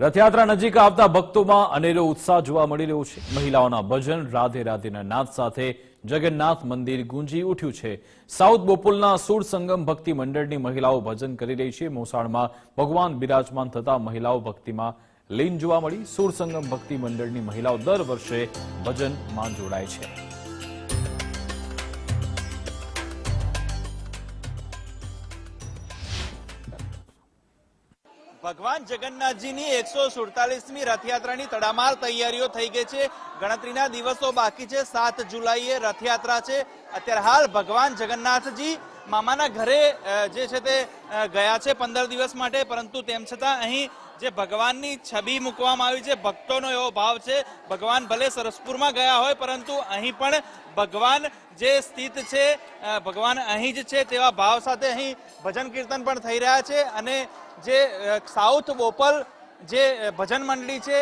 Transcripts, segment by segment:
રથયાત્રા નજીક આવતા ભક્તોમાં અનેરો ઉત્સાહ જોવા મળી રહ્યો છે. મહિલાઓના ભજન, રાધે રાધેના નાદ સાથે જગન્નાથ મંદિર ગુંજી ઉઠ્યું છે. સાઉથ બોપુલના સુર સંગમ ભક્તિ મંડળની મહિલાઓ ભજન કરી રહી છે. મોસાળમાં ભગવાન બિરાજમાન થતા મહિલાઓ ભક્તિમાં લીન જોવા મળી. સુર સંગમ ભક્તિ મંડળની મહિલાઓ દર વર્ષે ભજનમાં જોડાય છે. ભગવાન જગન્નાથજીની એકસો સુડતાલીસમી રથયાત્રાની તડામાર તૈયારીઓ થઈ ગઈ છે. ગણતરીના દિવસો બાકી છે. સાત જુલાઈએ રથયાત્રા છે. અત્યારે હાલ ભગવાન જગન્નાથજી મામાના ઘરે જે છે તે ગયા છે પંદર દિવસ માટે, પરંતુ તેમ છતાં અહીં જે ભગવાનની છબી મૂકવામાં આવી છે, ભક્તોનો એવો ભાવ છે, ભગવાન ભલે સરસપુરમાં ગયા હોય, પરંતુ અહીં પણ ભગવાન જે સ્થિત છે ભગવાન અહીં જ છે તેવા ભાવ સાથે અહીં ભજન કીર્તન પણ થઈ રહ્યા છે અને જે સાઉથ બોપલ જે ભજન મંડળી છે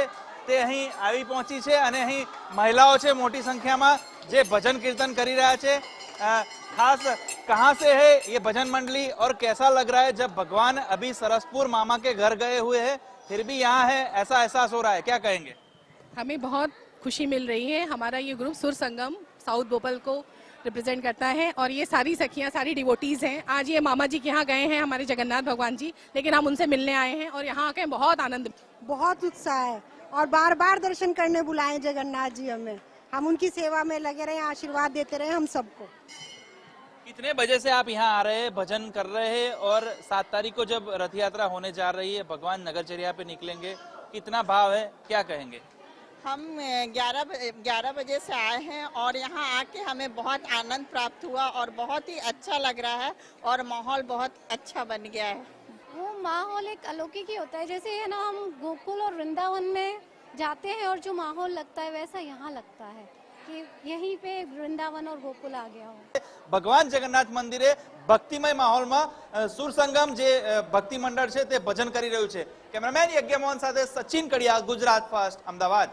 તે અહીં આવી પહોંચી છે અને અહીં મહિલાઓ છે મોટી સંખ્યામાં જે ભજન કીર્તન કરી રહ્યા છે. खास कहाँ से है ये भजन मंडली और कैसा लग रहा है जब भगवान अभी सरसपुर मामा के घर गए हुए हैं फिर भी यहाँ है ऐसा एहसास हो रहा है क्या कहेंगे? हमें बहुत खुशी मिल रही है हमारा ये ग्रुप सुर संगम साउथ भोपाल को रिप्रेजेंट करता है और ये सारी सखियाँ सारी डिवोटीज हैं। आज ये मामा जी के यहाँ गए हैं हमारे जगन्नाथ भगवान जी लेकिन हम उनसे मिलने आए हैं और यहाँ आके बहुत आनंद बहुत उत्साह है और बार बार दर्शन करने बुलाए जगन्नाथ जी हमें। हम उनकी सेवा में लगे रहे आशीर्वाद देते रहे हम सबको। कितने बजे से आप यहाँ आ रहे हैं भजन कर रहे हैं और सात तारीख को जब रथ यात्रा होने जा रही है भगवान नगरचर्या पे निकलेंगे कितना भाव है क्या कहेंगे? हम ग्यारह ग्यारह बजे से आए हैं और यहाँ आके हमें बहुत आनंद प्राप्त हुआ और बहुत ही अच्छा लग रहा है और माहौल बहुत अच्छा बन गया है। वो माहौल एक अलौकिक ही होता है जैसे है ना हम गोकुल और वृंदावन में जाते हैं और जो माहौल लगता है वैसा यहाँ लगता है कि यहीं पे वृंदावन और गोकुल आ गया हो ભગવાન જગન્નાથ મંદિરે ભક્તિમય માહોલમાં અ, સુર સંગમ જે અ, ભક્તિ મંડળ છે તે ભજન કરી રહ્યું છે કેમેરામેન યજ્ઞ મોહન સાથે સચિન કડિયા ગુજરાત ફર્સ્ટ અમદાવાદ